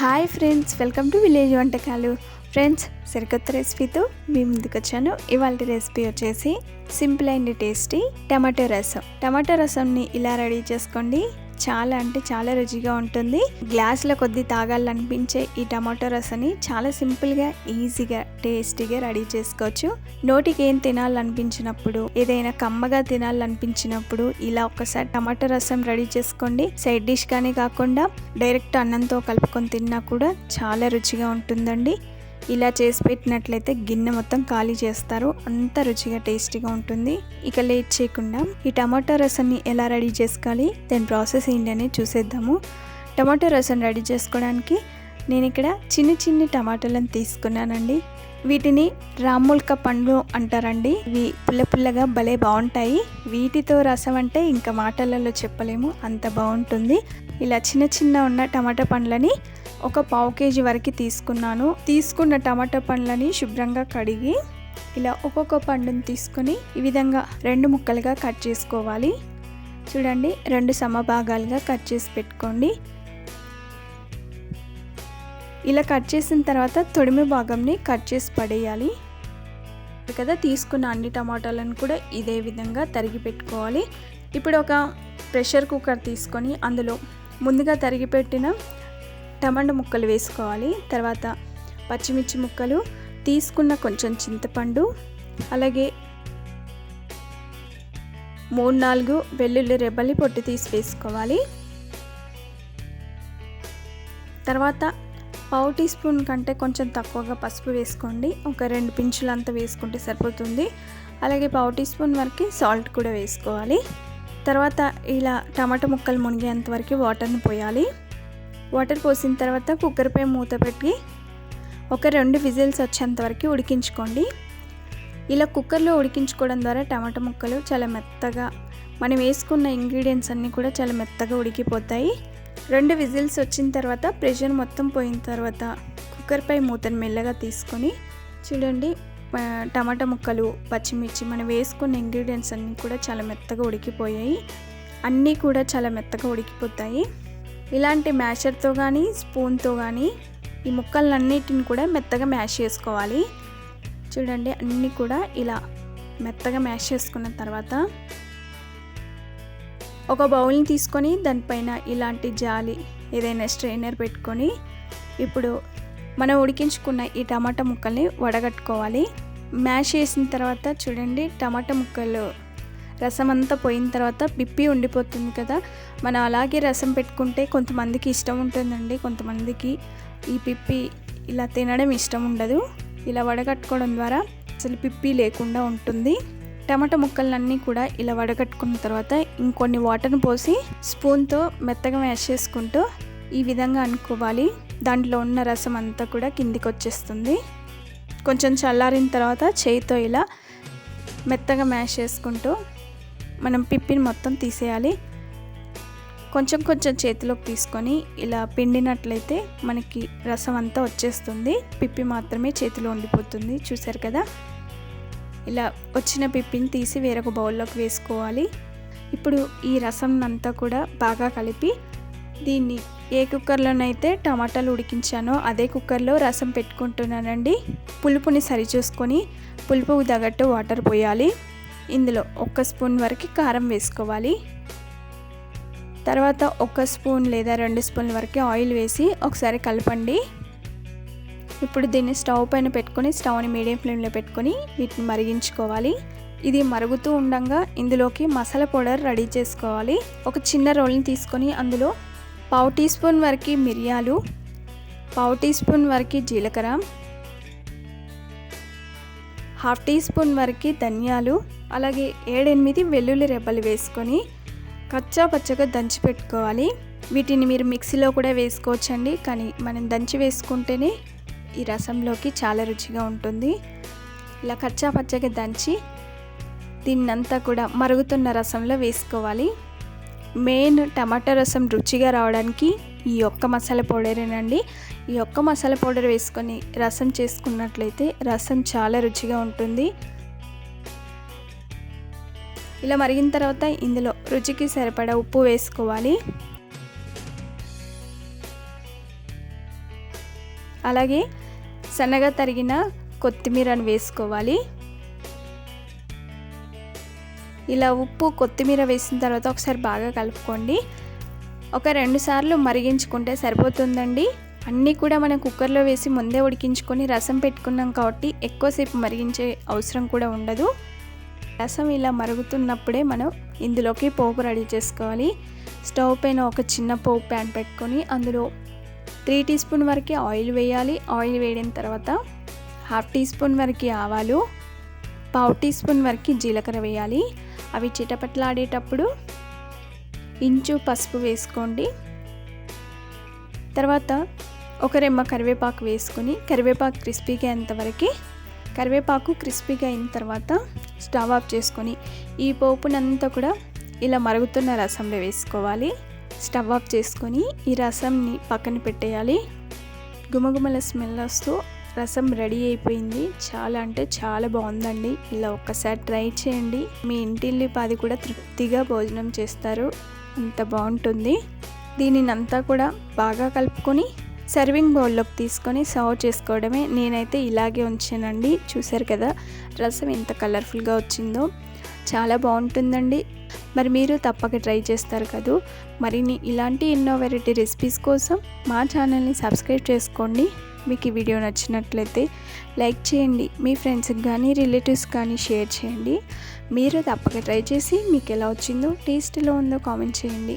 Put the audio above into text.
Hi friends welcome to village వంటకాలు. Friends సరికొత్త రెసిపీతో మీ ముందుకు వచ్చాను. ఇవాళ రెసిపీ వచ్చేసి simple and tasty tomato rasam. Tomato రసంని ఇలా రెడీ చేసుకోండి. చాలా అంటే చాలా రుచిగా ఉంటుంది. గ్లాసుల కొద్ది తాగాలనిపించే ఈ టమాటో రసాన్ని చాలా సింపుల్గా ఈజీగా టేస్టీగా రెడీ చేసుకోవచ్చు. నోటికి ఏం తినాలనిపించినప్పుడు ఏదైనా కమ్మగా తినాలనిపించినప్పుడు ఇలా ఒకసారి టమాటో రసం రెడీ చేసుకోండి. సైడ్ డిష్ కానీ కాకుండా డైరెక్ట్ అన్నంతో కలుపుకొని తిన్నా కూడా చాలా రుచిగా ఉంటుందండి. ఇలా చేసి పెట్టినట్లయితే గిన్నె మొత్తం ఖాళీ చేస్తారు. అంత రుచిగా టేస్టీగా ఉంటుంది. ఇక లేట్ చేయకుండా ఈ టమాటో రసాన్ని ఎలా రెడీ చేసుకోవాలి? దాని ప్రాసెస్ ఏంటనే చూసేద్దాము. టమాటో రసం రెడీ చేసుకోవడానికి నేను ఇక్కడ చిన్న చిన్ని టమాటాలను తీసుకున్నానండి. వీటిని రాముల్క పండ్లు అంటారండి. ఇవి పుల్ల పుల్లగా భలే బాగుంటాయి. వీటితో రసం అంటే ఇంకా మాటలలో చెప్పలేము. అంత బాగుంటుంది. ఇలా చిన్న చిన్న ఉన్న టమాటా పండ్లని ఒక పావు కేజీ వరకు తీసుకున్నాను. తీసుకున్న టమాటా పండ్లని శుభ్రంగా కడిగి ఇలా ఒక్కొక్క పండుని తీసుకొని ఈ విధంగా రెండు ముక్కలుగా కట్ చేసుకోవాలి. చూడండి రెండు సమభాగాలుగా కట్ చేసి పెట్టుకోండి. ఇలా కట్ చేసిన తర్వాత తొడిమి భాగంని కట్ చేసి పడేయాలి. కదా తీసుకున్న అన్ని టమాటాలను కూడా ఇదే విధంగా తరిగి పెట్టుకోవాలి. ఇప్పుడు ఒక ప్రెషర్ కుక్కర్ తీసుకొని అందులో ముందుగా తరిగి పెట్టిన టమాటా ముక్కలు వేసుకోవాలి. తర్వాత పచ్చిమిర్చి ముక్కలు తీసుకున్న కొంచెం చింతపండు అలాగే మూడు నాలుగు వెల్లుల్లి రెబ్బలి పొట్టు తీసి వేసుకోవాలి. తర్వాత పావు టీ స్పూన్ కంటే కొంచెం తక్కువగా పసుపు వేసుకోండి. ఒక రెండు పించులు అంతా వేసుకుంటే సరిపోతుంది. అలాగే పావు టీ స్పూన్ వరకు సాల్ట్ కూడా వేసుకోవాలి. తర్వాత ఇలా టమాటా ముక్కలు మునిగేంత వరకు వాటర్ని పోయాలి. వాటర్ పోసిన తర్వాత కుక్కర్పై మూత పెట్టి ఒక రెండు విజిల్స్ వచ్చేంత వరకు ఉడికించుకోండి. ఇలా కుక్కర్లో ఉడికించుకోవడం ద్వారా టమాటా ముక్కలు చాలా మెత్తగా మనం వేసుకున్న ఇంగ్రీడియంట్స్ అన్నీ కూడా చాలా మెత్తగా ఉడికిపోతాయి. రెండు విజిల్స్ వచ్చిన తర్వాత ప్రెషర్ మొత్తం పోయిన తర్వాత కుక్కర్పై మూతను మెల్లగా తీసుకొని చూడండి టమాటా ముక్కలు పచ్చిమిర్చి మనం వేసుకున్న ఇంగ్రీడియంట్స్ అన్నీ కూడా చాలా మెత్తగా ఉడికిపోయాయి. అన్నీ కూడా చాలా మెత్తగా ఉడికిపోతాయి. ఇలాంటి మ్యాషర్తో కానీ స్పూన్తో కానీ ఈ ముక్కలన్నిటిని కూడా మెత్తగా మ్యాష్ చేసుకోవాలి. చూడండి అన్నీ కూడా ఇలా మెత్తగా మ్యాష్ చేసుకున్న తర్వాత ఒక బౌల్ని తీసుకొని దానిపైన ఇలాంటి జాలి ఏదైనా స్ట్రైనర్ పెట్టుకొని ఇప్పుడు మనం ఉడికించుకున్న ఈ టమాటా ముక్కల్ని వడగట్టుకోవాలి. మ్యాష్ చేసిన తర్వాత చూడండి టమాటా ముక్కలు రసం అంతా పోయిన తర్వాత పిప్పి ఉండిపోతుంది కదా. మనం అలాగే రసం పెట్టుకుంటే కొంతమందికి ఇష్టం ఉంటుందండి. కొంతమందికి ఈ పిప్పి ఇలా తినడం ఇష్టం ఉండదు. ఇలా వడగట్టుకోవడం ద్వారా అసలు పిప్పి లేకుండా ఉంటుంది. టమాటా ముక్కలన్నీ కూడా ఇలా వడగట్టుకున్న తర్వాత ఇంకొన్ని వాటర్ని పోసి స్పూన్తో మెత్తగా మ్యాష్ చేసుకుంటూ ఈ విధంగా అనుకోవాలి. దాంట్లో ఉన్న రసం అంతా కూడా కిందికి వచ్చేస్తుంది. కొంచెం చల్లారిన తర్వాత చేయితో ఇలా మెత్తగా మ్యాష్ చేసుకుంటూ మనం పిప్పిని మొత్తం తీసేయాలి. కొంచెం కొంచెం చేతిలోకి తీసుకొని ఇలా పిండినట్లయితే మనకి రసం అంతా వచ్చేస్తుంది. పిప్పి మాత్రమే చేతిలో ఉండిపోతుంది చూసారు కదా? ఇలా వచ్చిన పిప్పిని తీసి వేరొక బౌల్లోకి వేసుకోవాలి. ఇప్పుడు ఈ రసం అంతా కూడా బాగా కలిపి దీన్ని ఏ కుక్కర్లోనైతే టమాటాలు ఉడికించానో అదే కుక్కర్లో రసం పెట్టుకుంటున్నానండి. పులుపుని సరిచూసుకొని పులుపుకు తగ్గట్టు వాటర్ పోయాలి. ఇందులో ఒక స్పూన్ వరకు కారం వేసుకోవాలి. తర్వాత ఒక స్పూన్ లేదా రెండు స్పూన్ల వరకు ఆయిల్ వేసి ఒకసారి కలపండి. ఇప్పుడు దీన్ని స్టవ్ పైన పెట్టుకొని స్టవ్ని మీడియం ఫ్లేమ్లో పెట్టుకొని వీటిని మరిగించుకోవాలి. ఇది మరుగుతూ ఉండగా ఇందులోకి మసాలా పౌడర్ రెడీ చేసుకోవాలి. ఒక చిన్న రోల్ని తీసుకొని అందులో పావు టీ స్పూన్ వరకు మిరియాలు పావు టీ స్పూన్ వరకు జీలకర్ర హాఫ్ టీ స్పూన్ వరకు ధనియాలు అలాగే ఏడెనిమిది వెల్లుల్లి రెబ్బలు వేసుకొని కచ్చా పచ్చగా దంచి పెట్టుకోవాలి. వీటిని మీరు మిక్సీలో కూడా వేసుకోవచ్చండి కానీ మనం దంచి వేసుకుంటేనే ఈ రసంలోకి చాలా రుచిగా ఉంటుంది. ఇలా కచ్చా పచ్చగా దంచి దీన్నంతా కూడా మరుగుతున్న రసంలో వేసుకోవాలి. మెయిన్ టమాటా రసం రుచిగా రావడానికి ఈ ఒక్క మసాలా పౌడరేనండి. ఈ ఒక్క మసాలా పౌడర్ వేసుకొని రసం చేసుకున్నట్లయితే రసం చాలా రుచిగా ఉంటుంది. ఇలా మరిగిన తర్వాత ఇందులో రుచికి సరిపడా ఉప్పు వేసుకోవాలి. అలాగే సన్నగా తరిగిన కొత్తిమీరను వేసుకోవాలి. ఇలా ఉప్పు కొత్తిమీర వేసిన తర్వాత ఒకసారి బాగా కలుపుకోండి. ఒక రెండు సార్లు మరిగించుకుంటే సరిపోతుందండి. అన్నీ కూడా మనం కుక్కర్లో వేసి ముందే ఉడికించుకొని రసం పెట్టుకున్నాం కాబట్టి ఎక్కువసేపు మరిగించే అవసరం కూడా ఉండదు. రసం ఇలా మరుగుతున్నప్పుడే మనం ఇందులోకి పోపు రెడీ చేసుకోవాలి. స్టవ్ పైన ఒక చిన్న పోపు ప్యాన్ పెట్టుకొని అందులో త్రీ టీ స్పూన్ వరకు ఆయిల్ వేయాలి. ఆయిల్ వేడిన తర్వాత హాఫ్ టీ స్పూన్ వరకు ఆవాలు పావు టీ స్పూన్ వరకు జీలకర్ర వేయాలి. అవి చిటపట్లాడేటప్పుడు ఇంచు పసుపు వేసుకోండి. తర్వాత ఒక రెమ్మ కరివేపాకు వేసుకొని కరివేపాకు క్రిస్పీగా అయ్యేంతవరకు కరివేపాకు క్రిస్పీగా అయిన తర్వాత స్టవ్ ఆఫ్ చేసుకొని ఈ పోపునంతా కూడా ఇలా మరుగుతున్న రసంలో వేసుకోవాలి. స్టవ్ ఆఫ్ చేసుకొని ఈ రసంని పక్కన పెట్టేయాలి. గుమగుమల స్మెల్ వస్తూ రసం రెడీ అయిపోయింది. చాలా అంటే చాలా బాగుందండి. ఇలా ఒక్కసారి ట్రై చేయండి. మీ ఇంటిల్లి పాది కూడా తృప్తిగా భోజనం చేస్తారు. అంత బాగుంటుంది. దీనిని అంతా కూడా బాగా కలుపుకొని సర్వింగ్ బౌల్లోకి తీసుకొని సర్వ్ చేసుకోవడమే. నేనైతే ఇలాగే ఉంచానండి. చూసారు కదా రసం ఎంత కలర్ఫుల్గా వచ్చిందో. చాలా బాగుంటుందండి. మరి మీరు తప్పక ట్రై చేస్తారు కదూ. మరిన్ని ఇలాంటి ఎన్నో వెరైటీ రెసిపీస్ కోసం మా ఛానల్ని సబ్స్క్రైబ్ చేసుకోండి. మీకు ఈ వీడియో నచ్చినట్లయితే లైక్ చేయండి. మీ ఫ్రెండ్స్కి కానీ రిలేటివ్స్ కానీ షేర్ చేయండి. మీరు తప్పక ట్రై చేసి మీకు ఎలా వచ్చిందో టేస్ట్లో ఉందో కామెంట్ చేయండి.